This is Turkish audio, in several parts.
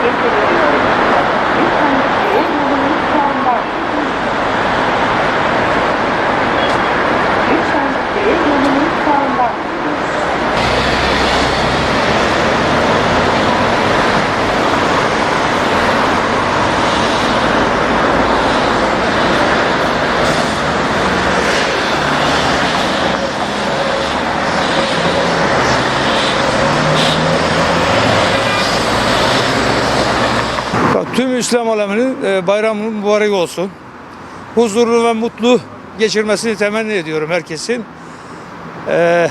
です。İslam aleminin e, bayramı mübarek olsun. Huzurlu ve mutlu geçirmesini temenni ediyorum herkesin. E,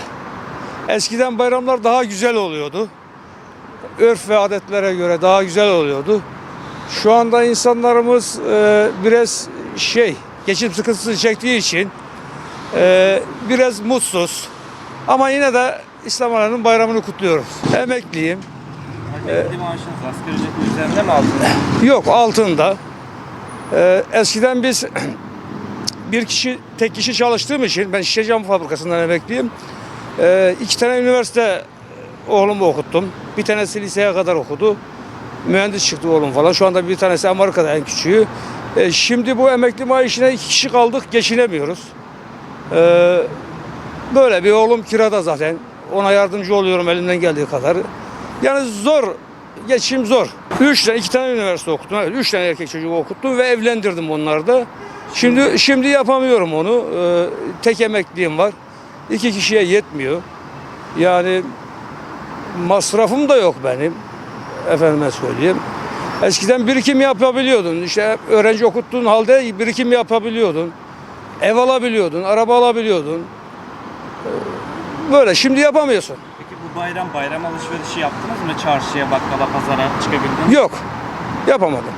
eskiden bayramlar daha güzel oluyordu. Örf ve adetlere göre daha güzel oluyordu. Şu anda insanlarımız e, biraz şey, geçim sıkıntısı çektiği için e, biraz mutsuz. Ama yine de İslam aleminin bayramını kutluyoruz. Emekliyim. Emekli maaşınız asgari ücretin üzerinde mi aldınız? Yok altında. Ee, eskiden biz bir kişi tek kişi çalıştığım için ben şişe cam fabrikasından emekliyim. Ee, iki tane üniversite oğlumu okuttum. Bir tanesi liseye kadar okudu. Mühendis çıktı oğlum falan. Şu anda bir tanesi Amerika'da en küçüğü. Ee, şimdi bu emekli maaşına iki kişi kaldık geçinemiyoruz. Ee, böyle bir oğlum kirada zaten. Ona yardımcı oluyorum elimden geldiği kadar. Yani zor, geçim zor. Üç tane, iki tane üniversite okuttum. Üç tane erkek çocuğu okuttum ve evlendirdim onları da. Şimdi şimdi yapamıyorum onu. Ee, tek emekliliğim var. İki kişiye yetmiyor. Yani masrafım da yok benim. Efendime söyleyeyim. Eskiden birikim yapabiliyordun. İşte öğrenci okuttuğun halde birikim yapabiliyordun. Ev alabiliyordun, araba alabiliyordun. Ee, Böyle şimdi yapamıyorsun. Bu bayram bayram alışverişi yaptınız mı? Çarşıya, bakkala, pazara çıkabildiniz mi? Yok. Yapamadım.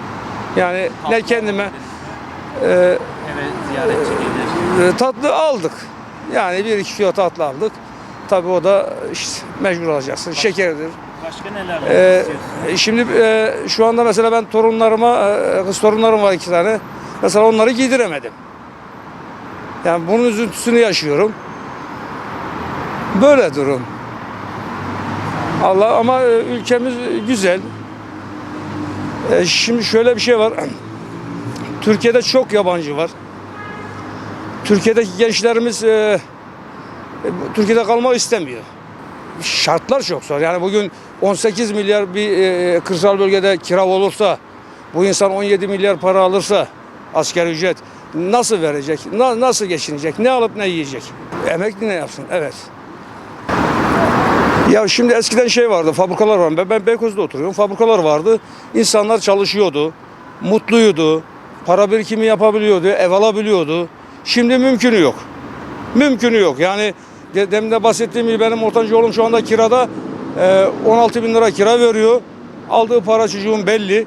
Yani ne kendime e, Eve ziyaretçi gelir. e, tatlı aldık. Yani bir iki kilo tatlı aldık. Tabii o da işte mecbur alacaksın. Şekerdir. Başka neler Ee, şimdi e, şu anda mesela ben torunlarıma, e, kız torunlarım var iki tane. Mesela onları giydiremedim. Yani bunun üzüntüsünü yaşıyorum. Böyle durum. Allah ama e, ülkemiz güzel. E, şimdi şöyle bir şey var. Türkiye'de çok yabancı var. Türkiye'deki gençlerimiz e, Türkiye'de kalmak istemiyor şartlar çok zor. Yani bugün 18 milyar bir kırsal bölgede kira olursa, bu insan 17 milyar para alırsa asgari ücret nasıl verecek? Na- nasıl geçinecek? Ne alıp ne yiyecek? Emekli ne yapsın? Evet. Ya şimdi eskiden şey vardı, fabrikalar var. Ben, ben Beykoz'da oturuyorum. Fabrikalar vardı. İnsanlar çalışıyordu. Mutluydu. Para birikimi yapabiliyordu. Ev alabiliyordu. Şimdi mümkünü yok. Mümkünü yok. Yani de- de bahsettiğim gibi benim ortanca oğlum şu anda kirada e, 16 bin lira kira veriyor. Aldığı para çocuğun belli.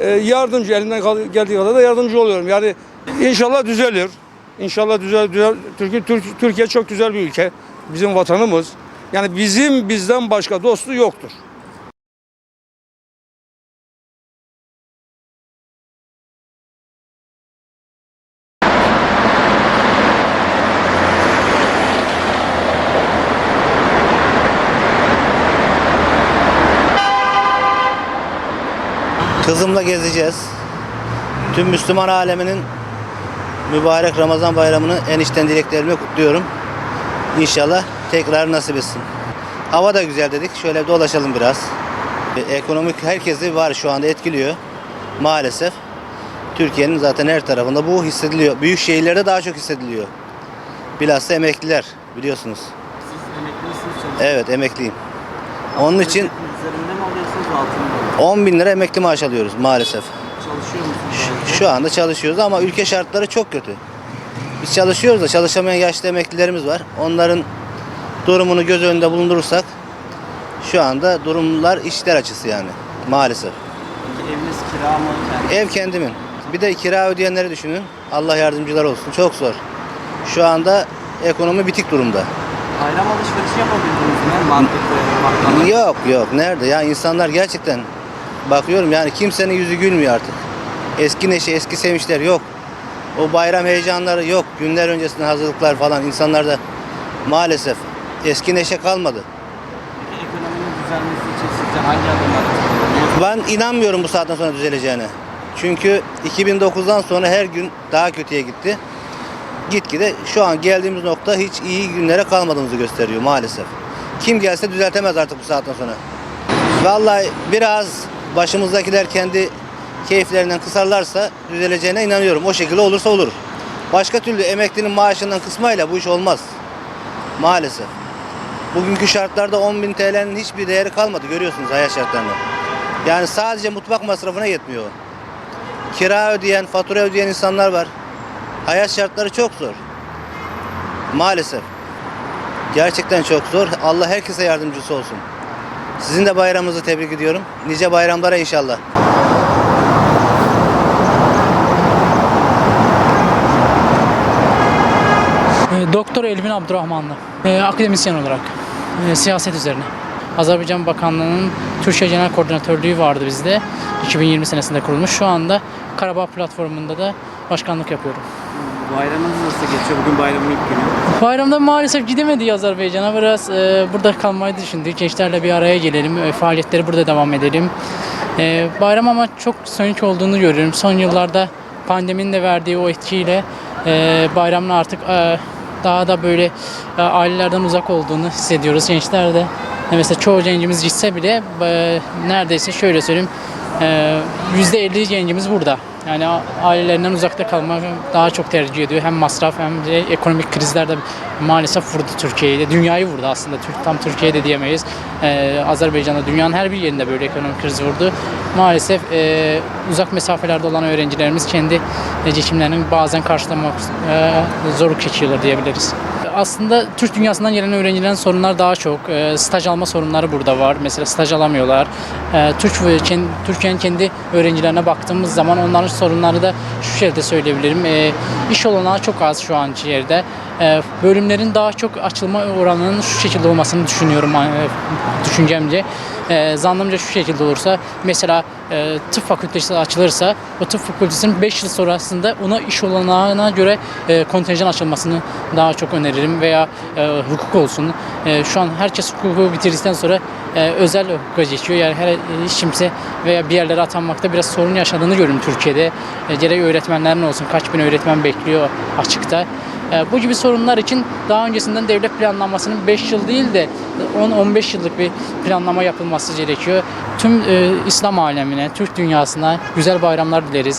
E, yardımcı elinden geldiği kadar da yardımcı oluyorum. Yani inşallah düzelir. İnşallah düzel, düzel Türkiye, Türk- Türkiye çok güzel bir ülke. Bizim vatanımız. Yani bizim bizden başka dostu yoktur. Kızımla gezeceğiz. Tüm Müslüman aleminin mübarek Ramazan bayramını en içten dileklerimi kutluyorum. İnşallah tekrar nasip etsin. Hava da güzel dedik. Şöyle bir dolaşalım biraz. E, Ekonomik herkesi var şu anda etkiliyor. Maalesef. Türkiye'nin zaten her tarafında bu hissediliyor. Büyük şehirlerde daha çok hissediliyor. Bilhassa emekliler biliyorsunuz. Siz emekli misiniz? Çalışıyor Evet emekliyim. Onun için? Üzerinde mi alıyorsunuz altında mı? 10 bin lira emekli maaş alıyoruz maalesef. Çalışıyor musunuz? ayrıca? Şu anda çalışıyoruz ama ülke şartları çok kötü. Biz çalışıyoruz da çalışamayan yaşlı emeklilerimiz var. Onların durumunu göz önünde bulundurursak şu anda durumlar işler açısı yani maalesef. Peki eviniz kira mı? Yani Ev kendimin. Bir de kira ödeyenleri düşünün. Allah yardımcılar olsun. Çok zor. Şu anda ekonomi bitik durumda. bayram alışverişi yapabildiniz mi? Markette, bakkala. Yok yok nerede ya insanlar gerçekten bakıyorum yani kimsenin yüzü gülmüyor artık. Eski neşe eski sevinçler yok. O bayram heyecanları yok. Günler öncesinden hazırlıklar falan insanlarda maalesef eski neşe kalmadı. Peki ekonominin düzelmesi için sizce hangi adımlar atılmalı? Ben inanmıyorum bu saatten sonra düzeleceğine. Çünkü 2009'dan sonra her gün daha kötüye gitti. Gitgide şu an geldiğimiz nokta hiç iyi günlere kalmadığımızı gösteriyor maalesef. Kim gelse düzeltemez artık bu saatten sonra. Vallahi biraz başımızdakiler kendi keyiflerinden kısarlarsa düzeleceğine inanıyorum. O şekilde olursa olur. Başka türlü emeklinin maaşından kısmayla bu iş olmaz. Maalesef. Bugünkü şartlarda 10.000 TL'nin hiçbir değeri kalmadı görüyorsunuz hayat şartlarında. Yani sadece mutfak masrafına yetmiyor. kira ödeyen, fatura ödeyen insanlar var. Hayat şartları çok zor. Maalesef. Gerçekten çok zor. Allah herkese yardımcısı olsun. Sizin de bayramınızı tebrik ediyorum. Nice bayramlara inşallah. E, Doktor Elvin Abdurrahmanlı. E, akademisyen olarak. E, siyaset üzerine. Azerbaycan Bakanlığı'nın Türkiye Genel Koordinatörlüğü vardı bizde. 2020 senesinde kurulmuş. Şu anda Karabağ platformunda da başkanlık yapıyorum. Bayramınız nasıl geçiyor? Bugün bayramın ilk günü. Bayramda maalesef gidemedik Azerbaycan'a. Biraz e, burada kalmayı düşündük. Gençlerle bir araya gelelim. e, faaliyetleri burada devam edelim. E, bayram ama çok sönük olduğunu görüyorum. Son yıllarda pandeminin de verdiği o etkiyle e, bayramın artık e, daha da böyle e, ailelerden uzak olduğunu hissediyoruz. Gençler de e, mesela çoğu gencimiz gitse bile e, neredeyse şöyle söyleyeyim e, %50 gencimiz burada. Yani ailelerinden uzakta kalmak daha çok tercih ediyor. Hem masraf hem de ekonomik krizler de maalesef vurdu Türkiye'yi de. Dünyayı vurdu aslında. Tam Türkiye'de diyemeyiz. Ee, Azerbaycan'da dünyanın her bir yerinde böyle ekonomik kriz vurdu. Maalesef e, uzak mesafelerde olan öğrencilerimiz kendi geçimlerini bazen karşılamak e, zorluk çekiyorlar diyebiliriz. Aslında Türk dünyasından gelen öğrencilerin sorunlar daha çok. E, staj alma sorunları burada var. Mesela staj alamıyorlar. E, Türk kendi, Türkiye'nin kendi öğrencilerine baktığımız zaman onların sorunları da şu şekilde söyleyebilirim. E, iş olanağı çok az şu anki yerde. E, bölümlerin daha çok açılma oranının şu şekilde olmasını düşünüyorum e, düşüncemce. E, zannımca şu şekilde olursa mesela e, tıp fakültesi açılırsa o tıp fakültesinin 5 yıl sonrasında ona iş olanağına göre e, kontenjan açılmasını daha çok öneririm veya hukuk olsun. Şu an herkes hukuku bitirdikten sonra özel hukuka geçiyor. Yani her hiç kimse veya bir yerlere atanmakta biraz sorun yaşadığını görüyorum Türkiye'de. Gerek öğretmenlerin olsun kaç bin öğretmen bekliyor açıkta. E, bu gibi sorunlar için daha öncesinden devlet planlamasının 5 yıl değil de 10-15 yıllık bir planlama yapılması gerekiyor. Tüm e, İslam alemine, Türk dünyasına güzel bayramlar dileriz.